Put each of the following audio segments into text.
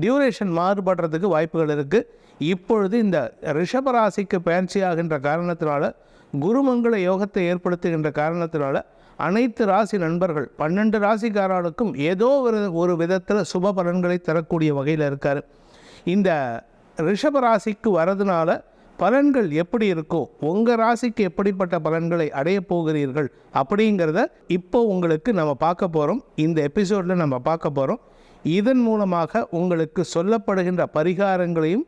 Duration மாறுபடுறதுக்கு வாய்ப்புகள் இருக்குது இப்பொழுது இந்த ரிஷபராசிக்கு பயிற்சியாகின்ற காரணத்தினால குருமங்கள யோகத்தை ஏற்படுத்துகின்ற காரணத்தினால அனைத்து ராசி நண்பர்கள் பன்னெண்டு ராசிக்காரர்களுக்கும் ஏதோ ஒரு ஒரு விதத்தில் சுப பலன்களை தரக்கூடிய வகையில் இருக்கார். இந்த ரிஷப ராசிக்கு வரதுனால பலன்கள் எப்படி இருக்கோ உங்கள் ராசிக்கு எப்படிப்பட்ட பலன்களை அடைய போகிறீர்கள் அப்படிங்கிறத இப்போ உங்களுக்கு நம்ம பார்க்க போகிறோம் இந்த எபிசோடில் நம்ம பார்க்க போகிறோம் இதன் மூலமாக உங்களுக்கு சொல்லப்படுகின்ற பரிகாரங்களையும்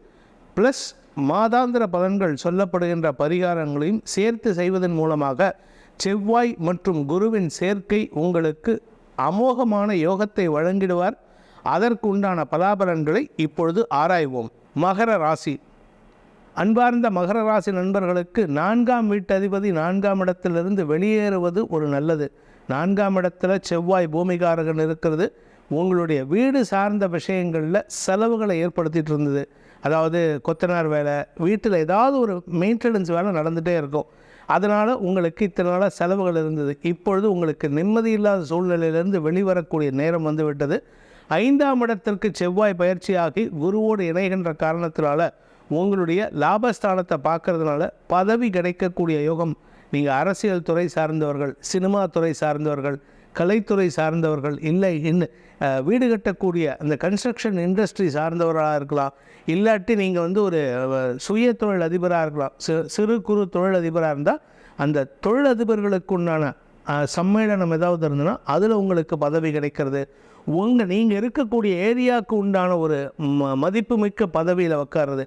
ப்ளஸ் மாதாந்திர பலன்கள் சொல்லப்படுகின்ற பரிகாரங்களையும் சேர்த்து செய்வதன் மூலமாக செவ்வாய் மற்றும் குருவின் சேர்க்கை உங்களுக்கு அமோகமான யோகத்தை வழங்கிடுவார். அதற்கு உண்டான பலாபலன்களை இப்பொழுது ஆராய்வோம். மகர ராசி. அன்பார்ந்த மகர ராசி நண்பர்களுக்கு நான்காம் வீட்டதிபதி நான்காம் இடத்திலிருந்து வெளியேறுவது ஒரு நல்லது. நான்காம் இடத்துல செவ்வாய் பூமிகாரகன் இருக்கிறது. உங்களுடைய வீடு சார்ந்த விஷயங்களில் செலவுகளை ஏற்படுத்திட்டு இருந்தது. அதாவது கொத்தனார் வேலை வீட்டில் ஏதாவது ஒரு மெயின்டெனன்ஸ் வேலை நடந்துகிட்டே இருக்கும். அதனால் உங்களுக்கு இத்தனை நாளாக செலவுகள் இருந்தது. இப்பொழுது உங்களுக்கு நிம்மதி இல்லாத சூழ்நிலையிலிருந்து வெளிவரக்கூடிய நேரம் வந்துவிட்டது ஐந்தாம் இடத்திற்கு செவ்வாய் பயிற்சியாகி குருவோடு இணைகின்ற காரணத்தினால உங்களுடைய லாபஸ்தானத்தை பார்க்கறதுனால பதவி கிடைக்கக்கூடிய யோகம். நீங்கள் அரசியல் துறை சார்ந்தவர்கள் சினிமா துறை சார்ந்தவர்கள் கலைத்துறை சார்ந்தவர்கள் இல்லை இன்னு வீடு கட்டக்கூடிய அந்த கன்ஸ்ட்ரக்ஷன் இண்டஸ்ட்ரி சார்ந்தவர்களாக இருக்கலாம். இல்லாட்டி நீங்கள் வந்து ஒரு சுய தொழில் அதிபராக இருக்கலாம். சிறு குறு தொழில் அதிபராக இருந்தால் அந்த தொழிலதிபர்களுக்கு உண்டான சம்மேளனம் ஏதாவது இருந்ததுன்னா அதில் உங்களுக்கு பதவி கிடைக்கிறது. உங்கள் நீங்கள் இருக்கக்கூடிய ஏரியாவுக்கு உண்டான ஒரு ம மதிப்புமிக்க பதவியில் உட்கார்றது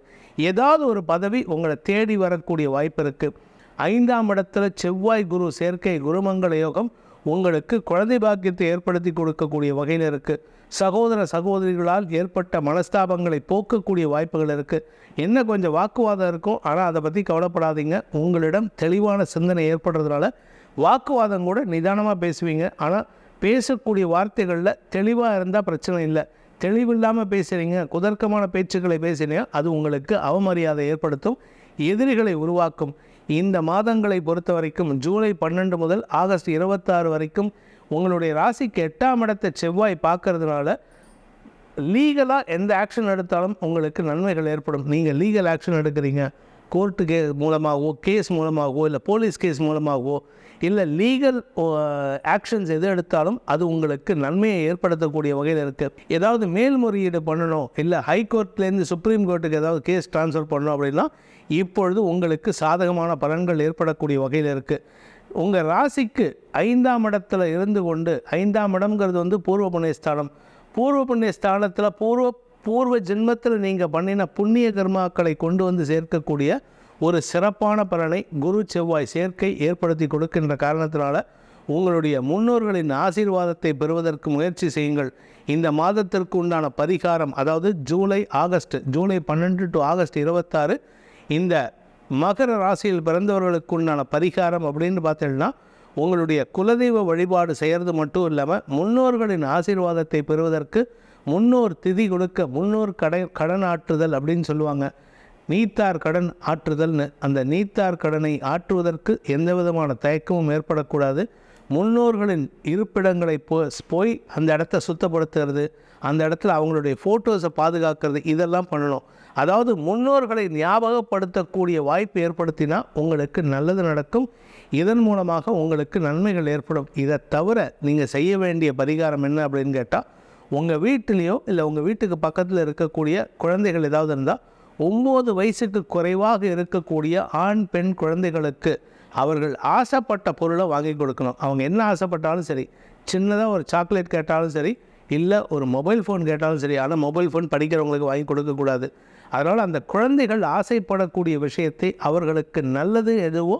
ஏதாவது ஒரு பதவி உங்களை தேடி வரக்கூடிய வாய்ப்பு இருக்குது ஐந்தாம் இடத்துல செவ்வாய் குரு சேர்க்கை குருமங்கள யோகம் உங்களுக்கு குழந்தை பாக்கியத்தை ஏற்படுத்தி கொடுக்கக்கூடிய வகையில் இருக்குது சகோதர சகோதரிகளால் ஏற்பட்ட மனஸ்தாபங்களை போக்கக்கூடிய வாய்ப்புகள் இருக்குது என்ன கொஞ்சம் வாக்குவாதம் இருக்கும் ஆனால் அதை பற்றி கவலைப்படாதீங்க. உங்களிடம் தெளிவான சிந்தனை ஏற்படுறதுனால வாக்குவாதம் கூட நிதானமாக பேசுவீங்க. ஆனால் பேசக்கூடிய வார்த்தைகளில் தெளிவாக இருந்தால் பிரச்சனை இல்லை. தெளிவில்லாமல் பேசுகிறீங்க குதர்க்கமான பேச்சுக்களை பேசுகிறீங்க அது உங்களுக்கு அவமரியாதை ஏற்படுத்தும் எதிரிகளை உருவாக்கும். இந்த மாதங்களை பொறுத்த வரைக்கும் ஜூலை பன்னெண்டு முதல் ஆகஸ்ட் இருபத்தாறு வரைக்கும் உங்களுடைய ராசிக்கு எட்டாம் இடத்தை செவ்வாய் பார்க்கறதுனால லீகலாக எந்த ஆக்ஷன் எடுத்தாலும் உங்களுக்கு நன்மைகள் ஏற்படும். நீங்கள் லீகல் ஆக்ஷன் எடுக்கிறீங்க. கோர்ட்டு கே மூலமாகவோ கேஸ் மூலமாகவோ இல்லை போலீஸ் கேஸ் மூலமாகவோ இல்லை லீகல் ஆக்ஷன்ஸ் எது எடுத்தாலும் அது உங்களுக்கு நன்மையை ஏற்படுத்தக்கூடிய வகையில் இருக்குது ஏதாவது மேல்முறையீடு பண்ணணும் இல்லை ஹைகோர்ட்லேருந்து சுப்ரீம் கோர்ட்டுக்கு ஏதாவது கேஸ் ட்ரான்ஸ்ஃபர் பண்ணணும் அப்படின்னா இப்பொழுது உங்களுக்கு சாதகமான பலன்கள் ஏற்படக்கூடிய வகையில் இருக்குது உங்கள் ராசிக்கு ஐந்தாம் இடத்துல இருந்து கொண்டு ஐந்தாம் இடம்ங்கிறது வந்து பூர்வ புண்ணியஸ்தானம். பூர்வ புண்ணிய ஸ்தானத்தில் பூர்வ பூர்வ ஜென்மத்தில் நீங்கள் பண்ணின புண்ணிய கர்மாக்களை கொண்டு வந்து சேர்க்கக்கூடிய ஒரு சிறப்பான பலனை குரு செவ்வாய் சேர்க்கை ஏற்படுத்தி கொடுக்கின்ற காரணத்தினால உங்களுடைய முன்னோர்களின் ஆசீர்வாதத்தை பெறுவதற்கு முயற்சி செய்யுங்கள். இந்த மாதத்திற்கு உண்டான பரிகாரம் அதாவது ஜூலை ஆகஸ்ட் ஜூலை பன்னெண்டு டு ஆகஸ்ட் இருபத்தாறு இந்த மகர ராசியில் பிறந்தவர்களுக்கு உண்டான பரிகாரம் அப்படின்னு பார்த்தீங்கன்னா உங்களுடைய குலதெய்வ வழிபாடு செய்கிறது மட்டும் இல்லாமல் முன்னோர்களின் ஆசீர்வாதத்தை பெறுவதற்கு முன்னோர் திதி கொடுக்க முன்னோர் கடை கடன் ஆற்றுதல் அப்படின்னு சொல்லுவாங்க. நீத்தார் கடன் ஆற்றுதல்னு அந்த நீத்தார் கடனை ஆற்றுவதற்கு எந்த விதமான தயக்கமும் ஏற்படக்கூடாது. முன்னோர்களின் இருப்பிடங்களை போ போய் அந்த இடத்த சுத்தப்படுத்துறது அந்த இடத்துல அவங்களுடைய ஃபோட்டோஸை பாதுகாக்கிறது இதெல்லாம் பண்ணணும். அதாவது முன்னோர்களை ஞாபகப்படுத்தக்கூடிய வாய்ப்பு ஏற்படுத்தினா உங்களுக்கு நல்லது நடக்கும். இதன் மூலமாக உங்களுக்கு நன்மைகள் ஏற்படும். இதை தவிர நீங்கள் செய்ய வேண்டிய பரிகாரம் என்ன அப்படின்னு கேட்டால் உங்கள் வீட்டிலையோ இல்லை உங்கள் வீட்டுக்கு பக்கத்தில் இருக்கக்கூடிய குழந்தைகள் ஏதாவது இருந்தால் ஒம்பது வயசுக்கு குறைவாக இருக்கக்கூடிய ஆண் பெண் குழந்தைகளுக்கு அவர்கள் ஆசைப்பட்ட பொருளை வாங்கி கொடுக்கணும். அவங்க என்ன ஆசைப்பட்டாலும் சரி சின்னதாக ஒரு சாக்லேட் கேட்டாலும் சரி இல்லை ஒரு மொபைல் ஃபோன் கேட்டாலும் சரி ஆனால் மொபைல் ஃபோன் படிக்கிறவங்களுக்கு வாங்கி கொடுக்கக்கூடாது அதனால் அந்த குழந்தைகள் ஆசைப்படக்கூடிய விஷயத்தை அவர்களுக்கு நல்லது எதுவோ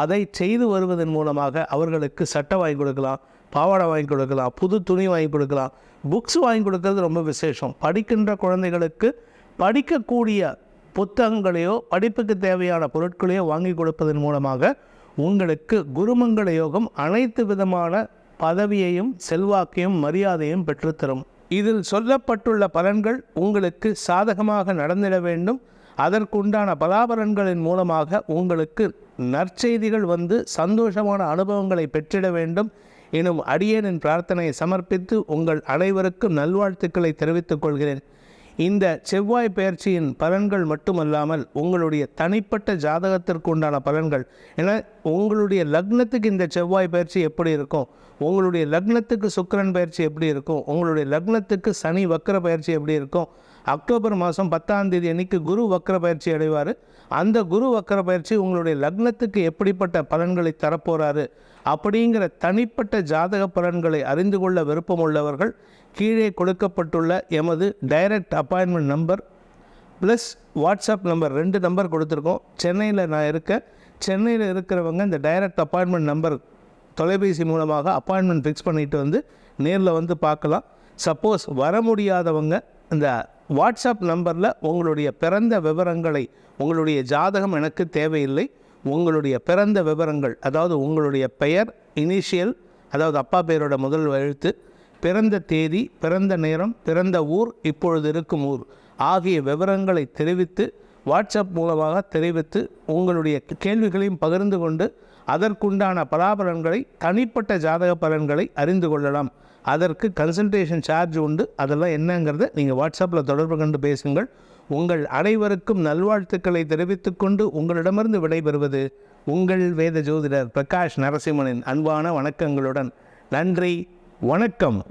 அதை செய்து வருவதன் மூலமாக அவர்களுக்கு சட்டை வாங்கி கொடுக்கலாம். பாவாடை வாங்கி கொடுக்கலாம் புது துணி வாங்கி கொடுக்கலாம். புக்ஸ் வாங்கி கொடுக்கறது ரொம்ப விசேஷம். படிக்கின்ற குழந்தைகளுக்கு படிக்கக்கூடிய புத்தகங்களையோ படிப்புக்கு தேவையான பொருட்களையோ வாங்கி கொடுப்பதன் மூலமாக உங்களுக்கு குருமங்கள யோகம் அனைத்து விதமான பதவியையும் செல்வாக்கையும் மரியாதையும் பெற்றுத்தரும். இதில் சொல்லப்பட்டுள்ள பலன்கள் உங்களுக்கு சாதகமாக நடந்திட வேண்டும். அதற்குண்டான பலாபலன்களின் மூலமாக உங்களுக்கு நற்செய்திகள் வந்து சந்தோஷமான அனுபவங்களை பெற்றிட வேண்டும். எனும் அடியேனின் பிரார்த்தனையை சமர்ப்பித்து உங்கள் அனைவருக்கும் நல்வாழ்த்துக்களை தெரிவித்துக் கொள்கிறேன். இந்த செவ்வாய் பயிற்சியின் பலன்கள் மட்டுமல்லாமல் உங்களுடைய தனிப்பட்ட ஜாதகத்திற்கு உண்டான பலன்கள். ஏன்னா உங்களுடைய லக்னத்துக்கு இந்த செவ்வாய் பயிற்சி எப்படி இருக்கும்? உங்களுடைய லக்னத்துக்கு சுக்கரன் பயிற்சி எப்படி இருக்கும்? உங்களுடைய லக்னத்துக்கு சனி வக்கர பயிற்சி எப்படி இருக்கும்? அக்டோபர் மாதம் பத்தாம் தேதி அன்னைக்கு குரு வக்கர பயிற்சி அடைவார். அந்த குரு வக்கர பயிற்சி உங்களுடைய லக்னத்துக்கு எப்படிப்பட்ட பலன்களை தரப்போகிறாரு அப்படிங்கிற தனிப்பட்ட ஜாதக பலன்களை அறிந்து கொள்ள விருப்பம் உள்ளவர்கள் கீழே கொடுக்கப்பட்டுள்ள எமது direct appointment number plus WhatsApp number ரெண்டு நம்பர் கொடுத்துருக்கோம். சென்னையில் நான் இருக்கேன் சென்னையில் இருக்கிறவங்க இந்த டைரக்ட் அப்பாயின்மெண்ட் நம்பர் தொலைபேசி மூலமாக அப்பாயின்மெண்ட் ஃபிக்ஸ் பண்ணிட்டு வந்து நேரில் வந்து பார்க்கலாம். சப்போஸ் வர முடியாதவங்க இந்த வாட்ஸ்அப் நம்பரில் உங்களுடைய பிறந்த விவரங்களை உங்களுடைய ஜாதகம் எனக்கு தேவையில்லை. உங்களுடைய பிறந்த விவரங்கள் அதாவது உங்களுடைய பெயர் இனிஷியல் அதாவது அப்பா பெயரோட முதல் எழுத்து பிறந்த தேதி பிறந்த நேரம் பிறந்த ஊர் இப்பொழுது இருக்கும் ஊர் ஆகிய விவரங்களை தெரிவித்து வாட்ஸ்அப் மூலமாக தெரிவித்து உங்களுடைய கேள்விகளையும் பகிர்ந்து கொண்டு அதற்குண்டான பலாபலன்களை தனிப்பட்ட ஜாதக பலன்களை அறிந்து கொள்ளலாம். அதற்கு கன்சல்டேஷன் சார்ஜ் உண்டு. அதெல்லாம் என்னங்கிறத நீங்கள் வாட்ஸ்அப்பில் தொடர்பு கொண்டு பேசுங்கள். உங்கள் அனைவருக்கும் நல்வாழ்த்துக்களை தெரிவித்துக்கொண்டு உங்களிடமிருந்து விடைபெறுவது உங்கள் வேத ஜோதிடர் பிரகாஷ் நரசிம்மனின் அன்பான வணக்கங்களுடன். நன்றி. வணக்கம்.